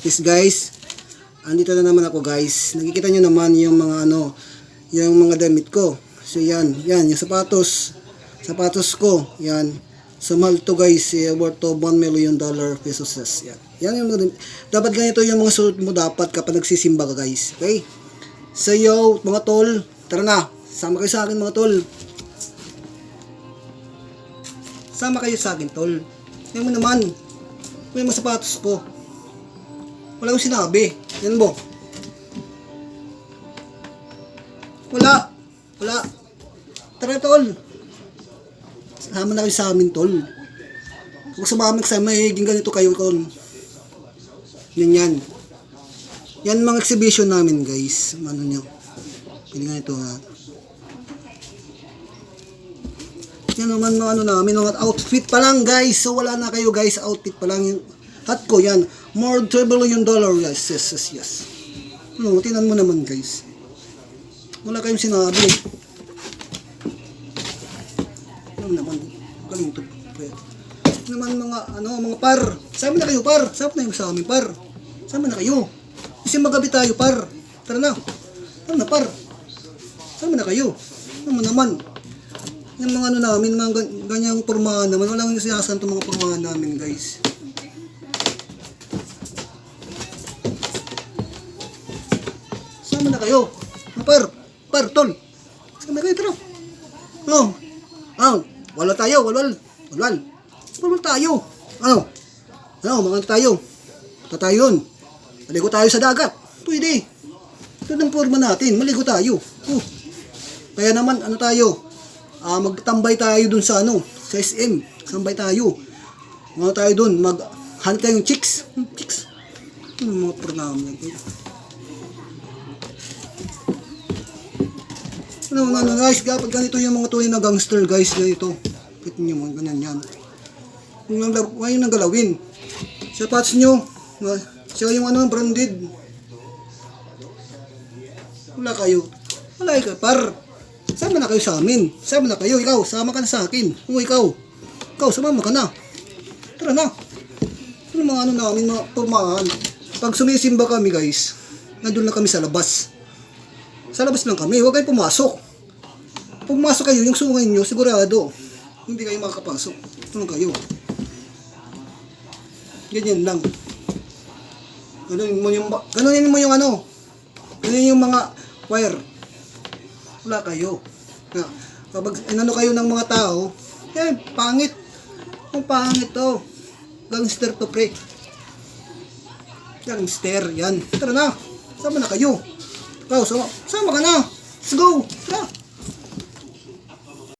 Yes guys, andito na naman ako guys. Nakikita nyo naman yung mga ano, yung mga damit ko. So yan, yan, yung sapatos. Sapatos ko, yan. So mahal to guys, eh, worth of 1 million dollar pesos. Yan. Yan yung mga, dapat ganito yung mga suot mo dapat kapag nagsisimba ka guys. Okay? So yo, mga tol, tara na. Sama kayo sa akin mga tol. Sama kayo sa akin tol. Mo naman. May mga sapatos ko. Wala akong sinabi. Yan mo. Wala. Wala. Tara, tol. Sama na kayo sa amin, tol. Kung sumama sa magiging ganito kayo, tol. Yan yan. Yan mga exhibition namin, guys. Ano nyo. Pili nga ito, ha. Yan naman mga ano namin, mga outfit pa lang, guys. So, wala na kayo, guys. Outfit pa lang hat ko, yan. More than 3 billion dollar, guys. Yes, yes, yes. Ano, tinan mo naman, guys. Wala kayong sinabi. Ano naman, galing ito. Ano naman mga, ano, mga par. Sama na kayo, par. Sama na yung sa amin, par. Sama na kayo. Kasi magabi tayo, par. Tara na. Tara na, par. Sama na kayo. Mo naman. Yung mga ano namin, mga gan- ganyang pormahan naman. Walang sinasanto mga pormahan namin, guys. Sama na kayo. Ah, Par, par, tol. Sama na kayo, tara. Oh. Ah, wala tayo, walwal. Walwal. Walwal tayo. Ano? Ano, mga tayo. Tatayon. Maligo tayo sa dagat. Pwede. Ito ng forma natin. Maligo tayo. Oh. Kaya naman, ano tayo? Ah, magtambay tayo dun sa ano, sa SM. Tambay tayo. Mga tayo dun, mag hanap tayong chicks. Hmm, chicks. Ano mga programa na ito? Ano, ano, ano, guys, kapag ganito yung mga tunay na gangster, guys, ganito. Kita nyo mo, ganyan yan. Huwag nang, yung nanggalawin. Sapatos nyo, ah, siya yung ano, branded. Wala kayo. Wala kayo, par. Sama na kayo sa amin. Sama na kayo, ikaw, sama ka na sa akin. O ikaw, ikaw, sumama ka na. Tara na. Ano mga ano namin, mga pormahan. Pag sumisimba kami, guys, nandun lang kami sa labas. Sa labas lang kami, huwag kayong pumasok. Pumasok kayo, yung sungay nyo, sigurado, hindi kayo makakapasok. Ano kayo? Ganyan lang. Ganunin mo yung, ganunin mo yung ano, ganunin yung mga wire. Wala kayo. Na, kapag inano kayo ng mga tao, eh, pangit. Ang pangit to. Gangster to pre. Gangster, yan. Tara na. Sama na kayo. Ikaw, sama, sama ka na. Let's go. Tara.